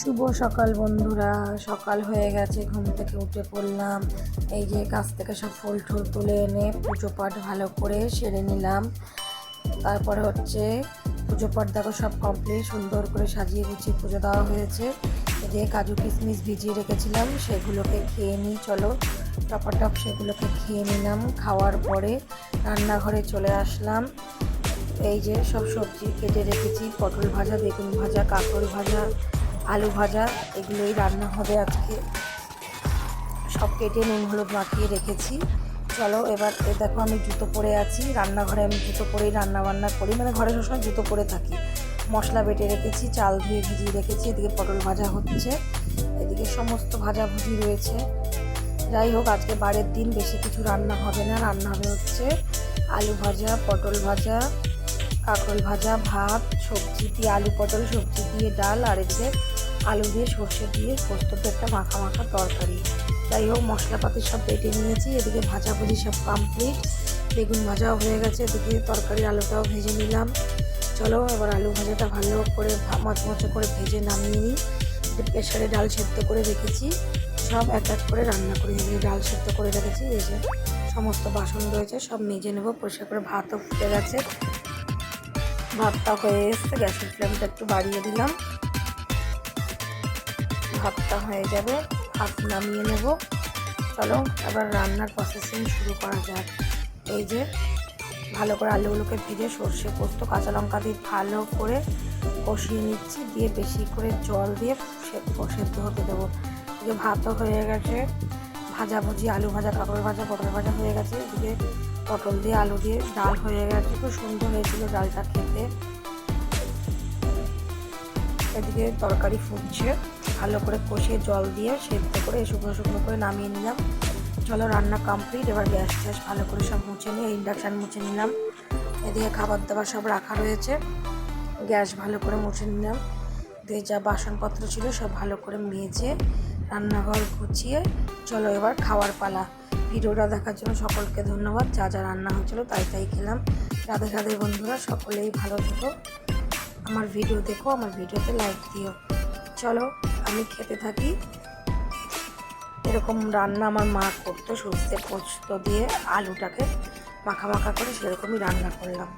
শুভ সকাল বন্ধুরা, সকাল হয়ে গেছে, ঘুম থেকে উঠে পড়লাম। এই যে কাছ থেকে সব ফুল টুল তুলে এনে পুজো পাঠ ভালো করে সেরে নিলাম। তারপরে হচ্ছে পুজো পাঠ দেখো সব কমপ্লিট সুন্দর করে সাজিয়ে গুছিয়ে পুজো দেওয়া হয়েছে। যে কাজু কিশমিশ ভিজিয়ে রেখেছিলাম, সেগুলোকে খেয়ে নিই, চলো। টপাটপ সেগুলোকে খেয়ে নিলাম, খাওয়ার পরে রান্নাঘরে চলে আসলাম। এই যে সব সবজি কেটে রেখেছি, পটল ভাজা, বেগুন ভাজা, কাঁকড় ভাজা আলু ভাজা, এগুলোই রান্না হবে আজকে। সব কেটে নুন, হলুদ মাখিয়ে রেখেছি। চলো এবার, এ দেখো আমি জুতো পরে আছি। রান্নাঘরে আমি জুতো পরেই রান্না বান্না করি। মানে ঘরে সবসময় জুতো পরে থাকি। মশলা বেটে রেখেছি, চাল ধুয়ে ভিজিয়ে রেখেছি। এদিকে পটল ভাজা হচ্ছে। এদিকে সমস্ত ভাজা ভুজি রয়েছে। যাই হোক, আজকে বারের দিন বেশি কিছু রান্না হবে না। রান্না হবে হচ্ছে আলু ভাজা, পটল ভাজা, কাঁকরোল ভাজা, ভাত, সবজি দিয়ে আলু পটল, সবজি দিয়ে ডাল, আর এদিকে আলু দিয়ে সর্ষে দিয়ে পোস্ততে একটা মাখা মাখা তরকারি। যাই হোক, মশলাপাতি সব বেটে নিয়েছি। এদিকে ভাজাভুজি সব কমপ্লিট বেগুন ভাজাও হয়ে গেছে। এদিকে তরকারি আলুটাও ভেজে নিলাম। চলো, এবার আলু ভাজাটা ভালো করে মচমচে করে ভেজে নামিয়ে নিই। প্রেশারে ডাল সেদ্ধ করে রেখেছি। সব এক এক করে রান্না করে। নিয়ে ডাল সেদ্ধ করে রেখেছি। এই যে সমস্ত বাসন রয়েছে, সব মেজে নেব। পরিষ্কার করে ভাতও ফুটে গেছে। ভাতটা হয়ে এসছে। গ্যাসের ফ্লেমটা একটু বাড়িয়ে দিলাম। ভাতটা হয়ে যাবে, ভাত নামিয়ে নেব। চলো এবার রান্নার প্রসেসিং শুরু করা যাক। এই যে, ভালো করে আলুগুলোকে ভেজে সর্ষে পোস্ত, কাঁচা লঙ্কা দিয়ে ভালো করে কষিয়ে নিচ্ছি, দিয়ে বেশি করে জল দিয়ে সেদ্ধ হতে দেবো। এদিকে ভাতও হয়ে গেছে। ভাজা ভুজি, আলু ভাজা, কাঁকড় ভাজা, পটল ভাজা হয়ে গেছে। এদিকে পটল দিয়ে আলু দিয়ে ডাল হয়ে গেছে। খুব সুন্দর হয়েছিল ডালটা খেতে। এদিকে তরকারি ফুটছে। ভালো করে কষিয়ে জল দিয়ে সেদ্ধ করে শুকনো শুকনো করে নামিয়ে নিলাম। চলো রান্না কমপ্লিট এবার গ্যাস ট্যাস ভালো করে সব মুছে নিয়ে ইন্ডাকশান মুছে নিলাম। এদিকে খাবার দাবার সব রাখা রয়েছে। গ্যাস ভালো করে মুছে নিলাম। দিয়ে যা বাসনপত্র ছিল সব ভালো করে মেজে রান্নাঘর গুছিয়ে চলো এবার খাওয়ার পালা। ভিডিওটা দেখার জন্য সকলকে ধন্যবাদ। যা যা রান্না হয়েছিল তাই তাই খেলাম। রাধে রাধে বন্ধুরা, সকলেই ভালো থেকো। আমার ভিডিও দেখো, আমার ভিডিওতে লাইক দিও। চলো আমি খেতে থাকি। এরকম রান্না আমার মা করতো সর্ষে পোস্ত দিয়ে আলুটাকে মাখা মাখা করে সেরকমই রান্না করলাম।